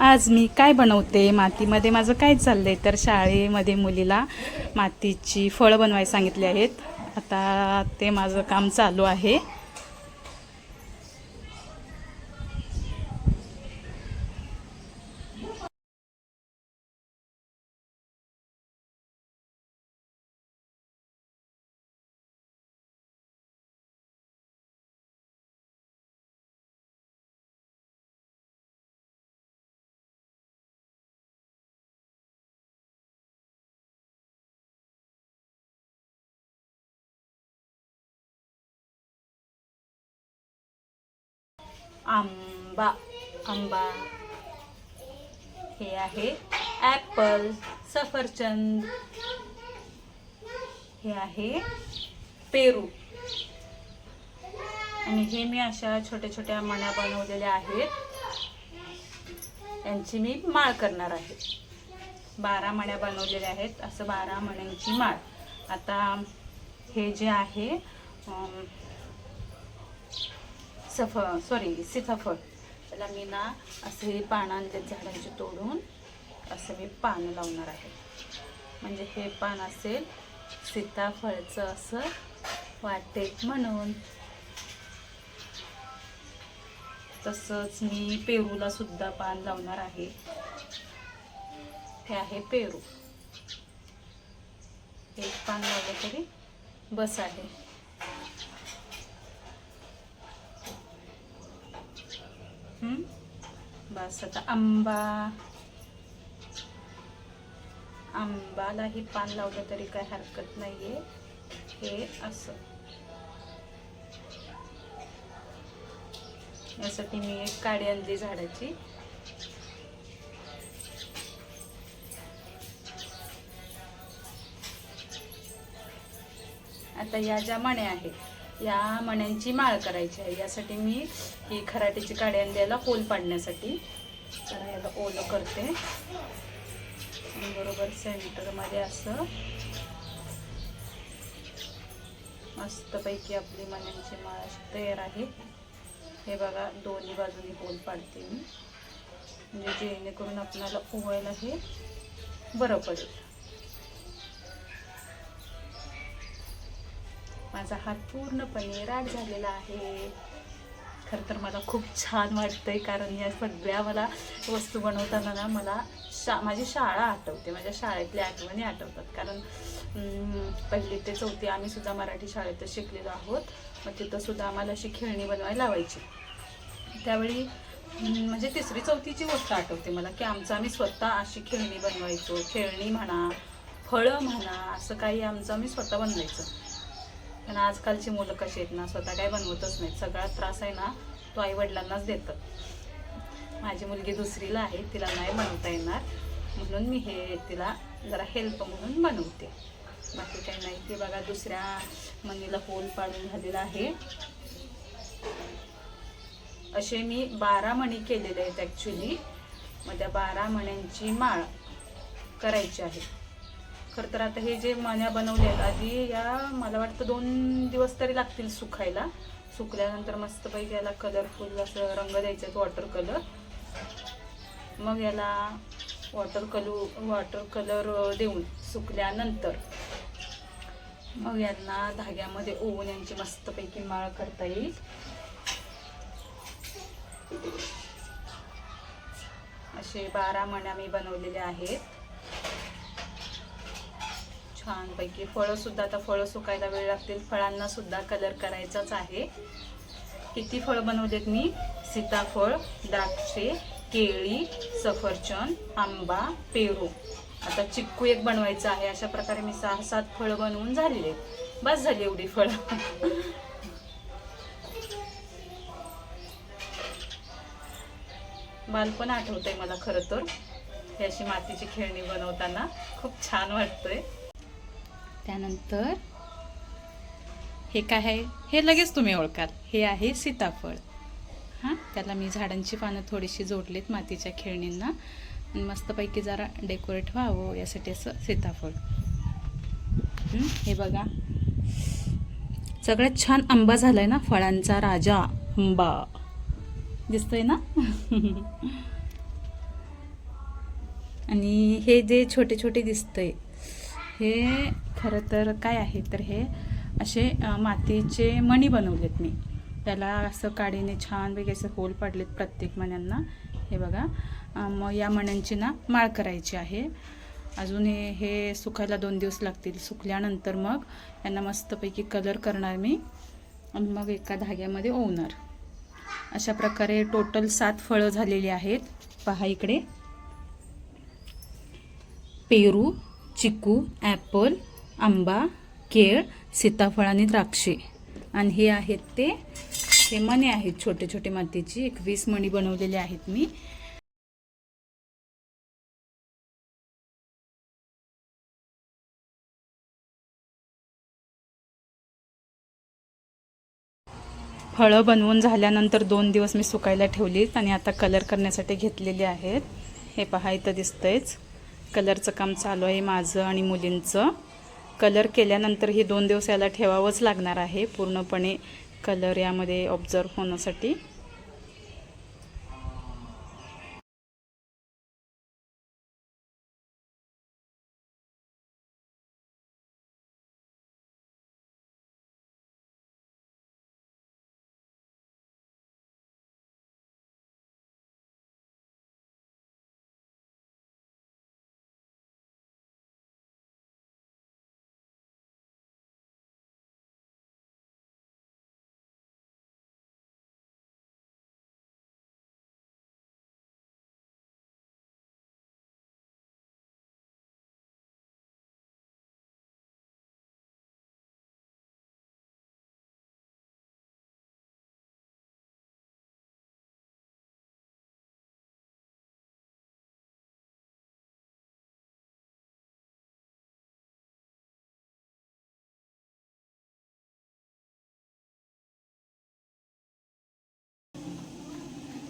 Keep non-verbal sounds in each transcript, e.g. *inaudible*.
आज मी काय बनवते? मातीमध्ये माझं काय आहे तर शाळेमध्ये मुलीला मातीची फळं बनवायला सांगितली आहेत. आता ते माझं काम चालू आहे. आंबा आंबा. हे आहे ॲपल सफरचंद. हे आहे पेरू. आणि हे मी अशा छोट्या छोट्या मण्या बनवलेल्या आहेत. यांची मी माळ करणार आहे. बारा मण्या बनवलेल्या आहेत. असं बारा मण्यांची माळ. आता हे जे आहे अं, सफ सॉरी सीताफळ त्याला मी ना असे पानं आणले झाडांचे तोडून असं मी पानं लावणार आहे. म्हणजे हे पान असेल सीताफळचं असं वाटेत म्हणून. तसंच मी पेरूला सुद्धा पान लावणार आहे. हे आहे पेरू. एक पान लावलं तरी बस आहे हं? बस आता आंबा. आंबालाही पान लावलं तरी काय हरकत नाहीये. हे असं. यासाठी मी एक काडी आणली झाडाची. आता या ज्या मण्या आहेत या मण्यांची माळ करायची आहे. यासाठी मी ही खराटीची काडी आणली होल पाडण्यासाठी. तर याला ओलं करते. बरोबर सेंटरमध्ये असं मस्तपैकी आपली मण्यांची माळ तयार आहे. हे बघा दोन्ही बाजूनी होल पाडते मी. म्हणजे जेणेकरून आपल्याला पोहायला हे बरं पडेल. माझा हात पूर्णपणे राट झालेला आहे. खरं तर मला खूप छान वाटतंय कारण या सगळ्या मला वस्तू बनवताना ना मला शा माझी शाळा आठवते. माझ्या शाळेतल्या आठवणी आठवतात. कारण पहिली ते चौथी आम्ही सुद्धा मराठी शाळेतच शिकलेलो आहोत. मग तिथं सुद्धा आम्हाला अशी खेळणी बनवायला लावायची. त्यावेळी म्हणजे तिसरी चौथीची गोष्ट आठवते मला की आमचं आम्ही स्वतः अशी खेळणी बनवायचो. खेळणी म्हणा फळं म्हणा असं काही आमचं आम्ही स्वतः बनवायचं. पण आजकालची मुलं कशी आहेत ना स्वतः काय बनवतच नाहीत. सगळा त्रास आहे ना तो आई वडिलांनाच देतं. माझी मुलगी दुसरीला आहे तिला नाही बनवता येणार. म्हणून मी हे तिला जरा हेल्प म्हणून बनवते. बाकी काही नाही. ते बघा दुसऱ्या मनीला होल पाडून झालेला आहे. असे मी बारा मणी केलेले आहेत ॲक्च्युली मग त्या बारा मण्यांची माळ करायची आहे. खरं तर आता हे जे मण्या बनवले आहेत आधी या मला वाटतं दोन दिवस तरी लागतील सुकायला सुकल्यानंतर मस्तपैकी याला कलरफुल असं रंग द्यायचा आहेत वॉटर कलर मग याला वॉटर कलू वॉटर कलर देऊन सुकल्यानंतर मग यांना धाग्यामध्ये ओवून यांची मस्तपैकी माळ करता येईल. असे बारा मण्या मी बनवलेले आहेत. छानपैकी. फळं सुद्धा आता फळं सुकायला वेळ लागतील. फळांना सुद्धा कलर करायचाच आहे. किती फळं बनवलेत मी? सीताफळ द्राक्षे केळी सफरचंद आंबा पेरू. आता चिक्कू एक बनवायचं आहे. अशा प्रकारे मी सहा सात फळं बनवून झालेले आहेत. बस झाली एवढी फळं. बालपण आठवतंय मला खरं तर. ही अशी मातीची खेळणी बनवताना. खूप छान वाटतंय. त्यानंतर हे काय आहे? हे लगेच तुम्ही ओळखाल. हे आहे सीताफळ. हां? त्याला मी झाडांची पानं थोडीशी जोडलीत मातीच्या खेळणींना. आणि मस्तपैकी जरा डेकोरेट व्हावं यासाठी असं सीताफळ. हं, हे बघा. सगळ्यात छान आंबा झालाय ना? फळांचा राजा आंबा. दिसतोय ना? *laughs* आणि हे जे छोटे छोटे दिसतंय हे खरं तर काय आहे? तर हे असे मातीचे मणी बनवलेत मी. त्याला असं काडीने छानपैकी असे होल पडलेत प्रत्येक मण्यांना. हे बघा. मग या मण्यांची ना माळ करायची आहे. अजून हे हे सुकायला दोन दिवस लागतील. सुकल्यानंतर मग यांना मस्तपैकी कलर करणार मी. आणि मग एका धाग्यामध्ये ओवणार. अशा प्रकारे टोटल सात फळं झालेली आहेत. पहा इकडे. पेरू चिकू ॲपल आंबा केळ सीताफळ आणि द्राक्षे. आणि हे आहेत ते हे मणी आहेत छोटे छोटे मातीची. एक वीस मणी बनवलेले आहेत मी. फळं बनवून झाल्यानंतर दोन दिवस मी सुकायला ठेवलीत आणि आता कलर करण्यासाठी घेतलेले आहेत. हे पहा इथं दिसतंयच. कलरचं काम चालू आहे माझं आणि मुलींचं. कलर केल्यानंतर ही दोन दिवस याला ठेवावंच लागणार आहे. पूर्णपणे कलर यामध्ये ऑब्झर्व होण्यासाठी.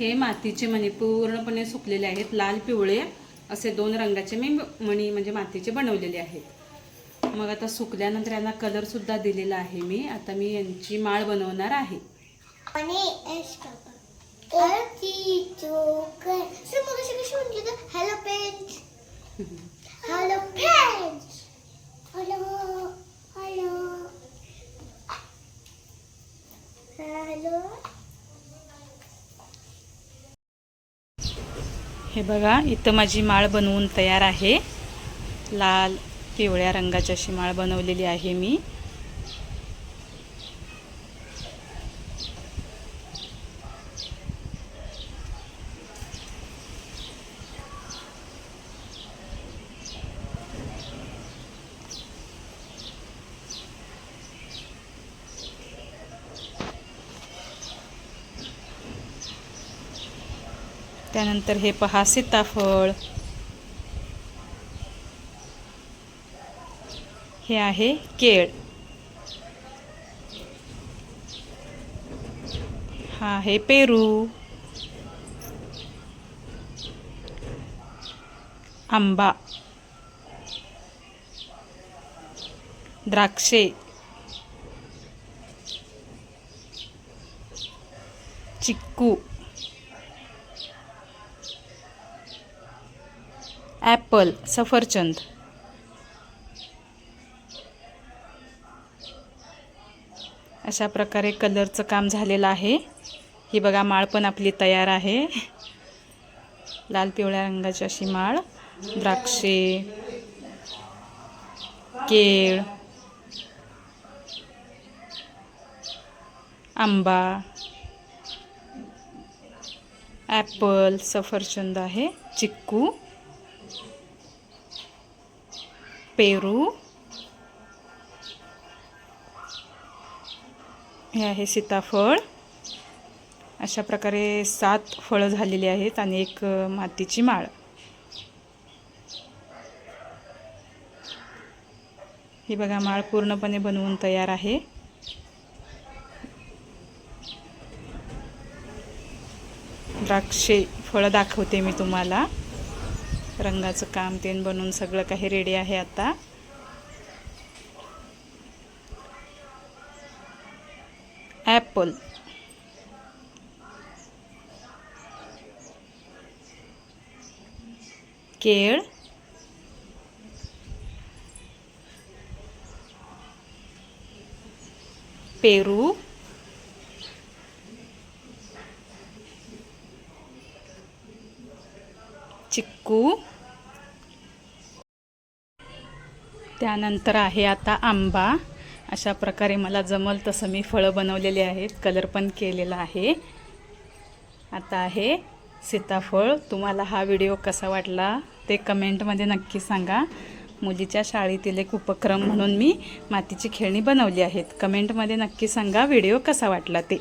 हे मातीचे मणी पूर्णपणे सुकलेले आहेत लाल पिवळे असे दोन रंगाचे मी मणी म्हणजे मातीचे बनवलेले आहेत. मग आता सुकल्यानंतर यांना कलरसुद्धा दिलेला आहे मी. आता मी यांची माळ बनवणार आहे. हॅलो एश काका अरे जोकर सर मग कशी कशी म्हटली तर hello friends hello friends hello hello hello हे बघा इथं माझी माळ बनवून तयार आहे. लाल पिवळ्या रंगाची अशी माळ बनवलेली आहे मी. त्यानंतर हे पहा सीताफळ. हे आहे केळ. हा आहे पेरू. आंबा. द्राक्षे. चिक्कू. ॲपल सफरचंद. अशा प्रकारे कलरचं काम झालेलं आहे. ही बघा माळ पण आपली तयार आहे. लाल पिवळ्या रंगाची अशी माळ. द्राक्षे केळ आंबा ॲपल सफरचंद आहे चिक्कू. पेरू हे आहे सीताफळ. अशा प्रकारे सात फळं झालेली आहेत आणि एक मातीची माळ. ही बघा माळ पूर्णपणे बनवून तयार आहे. द्राक्षे फळं दाखवते मी तुम्हाला. रंगाचं काम तेन बनवून सगळं काही रेडी आहे आता. ॲपल केळ. पेरू. चिक्कू. त्यानंतर आहे आता आंबा. अशा प्रकारे मला जमल तसं मी फळं बनवलेली आहेत. कलर पण केलेला आहे. आता आहे सीताफळ. तुम्हाला हा व्हिडिओ कसा वाटला ते कमेंटमध्ये नक्की सांगा. मुलीच्या शाळेतील एक उपक्रम म्हणून मी मातीची खेळणी बनवली आहेत. कमेंटमध्ये नक्की सांगा व्हिडिओ कसा वाटला ते.